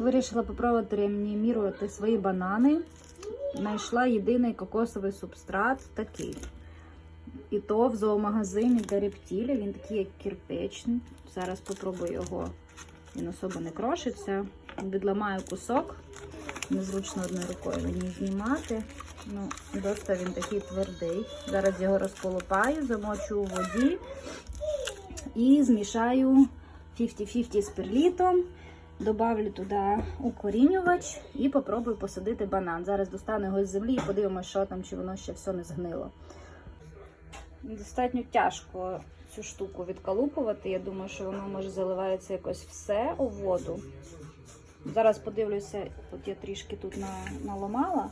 Вирішила попробувати реанімірувати свої банани. Знайшла єдиний кокосовий субстрат такий. І то в зоомагазині для рептілі. Він такий, як кирпичний. Зараз попробую його. Він особо не крошиться. Відламаю кусок. Незручно одною рукою мені знімати. Ну, досить він такий твердий. Зараз його розколопаю, замочу у воді і змішаю 50-50 з перлітом. Добавлю туди укорінювач і попробую посадити банан. Зараз достану його з землі і подивимося, що там, чи воно ще все не згнило. Достатньо тяжко цю штуку відкалупувати. Я думаю, що воно може заливається якось все у воду. Зараз подивлюся, от я трішки тут на- наламала,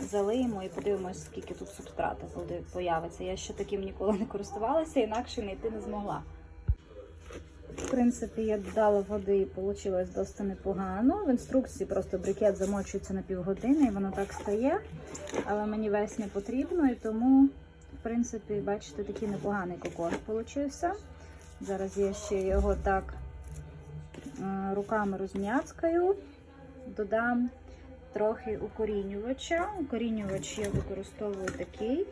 залиємо і подивимося, скільки тут субстрата появиться. Я ще таким ніколи не користувалася, інакше знайти не змогла. В принципі, я додала води і вийшло досить непогано. В інструкції просто брикет замочується на півгодини і воно так стає. Але мені весь не потрібно, і тому, в принципі, бачите, такий непоганий кокос получився. Зараз я ще його так е, руками розм'яцкаю, додам трохи укорінювача. Укорінювач я використовую такий.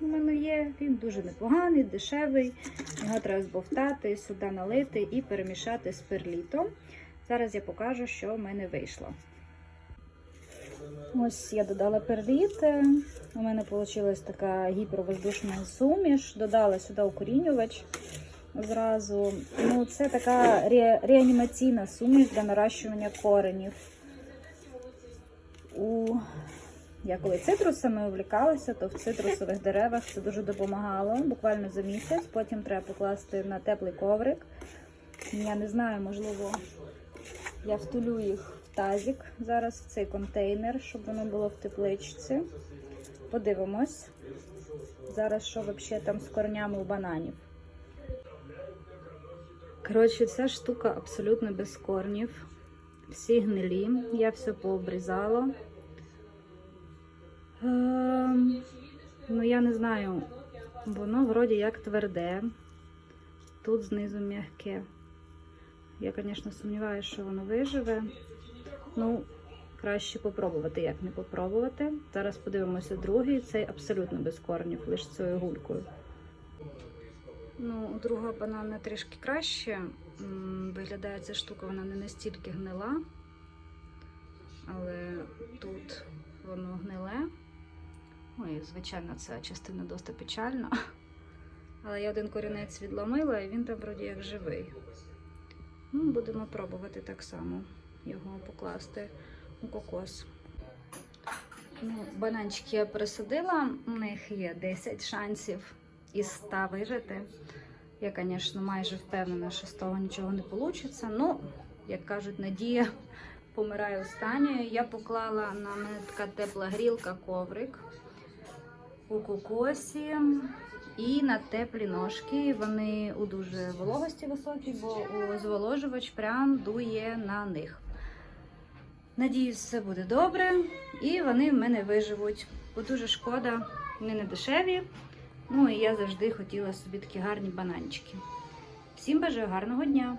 У мене є, він дуже непоганий, дешевий. Його треба збовтати, сюди налити і перемішати з перлітом. Зараз я покажу, що в мене вийшло. Ось я додала перліт. У мене вийшла така гіпервоздушна суміш. Додала сюди укорінювач зразу. Ну, це така ре- реанімаційна суміш для наращування коренів. У... Я коли цитрусами увлікалася, то в цитрусових деревах це дуже допомагало. Буквально за місяць. Потім треба покласти на теплий коврик. Я не знаю, можливо, я втулю їх в тазик зараз в цей контейнер, щоб воно було в тепличці. Подивимось. Зараз що взагалі там з корнями у бананів. Коротше, ця штука абсолютно без корнів. Всі гнилі. Я все пообрізала. Я не знаю, воно вроді як тверде. Тут знизу м'яке. Я, звісно, сумніваюся, що воно виживе. Ну, краще попробувати, як не попробувати. Зараз подивимося другий. Цей абсолютно без корнів, лише цією гулькою. Ну, у другого банана трішки краще. Виглядає ця штука, вона не настільки гнила. Але тут воно гниле. Ой, звичайно, ця частина досить печальна. Але я один корінець відломила, і він там вроді як живий. Ну, будемо пробувати так само його покласти у кокос. Ну, бананчики я пересадила, у них є 10 шансів із 100 вижити. Я, звісно, майже впевнена, що з того нічого не вийде. Ну, як кажуть, надія помирає останньою. Я поклала на мене така тепла грілка коврик у кокосі і на теплі ножки. Вони у дуже вологості високій, бо зволожувач прям дує на них. Надіюсь, все буде добре, і вони в мене виживуть. Бо дуже шкода, вони не дешеві. Ну і я завжди хотіла собі такі гарні бананчики. Всім бажаю гарного дня!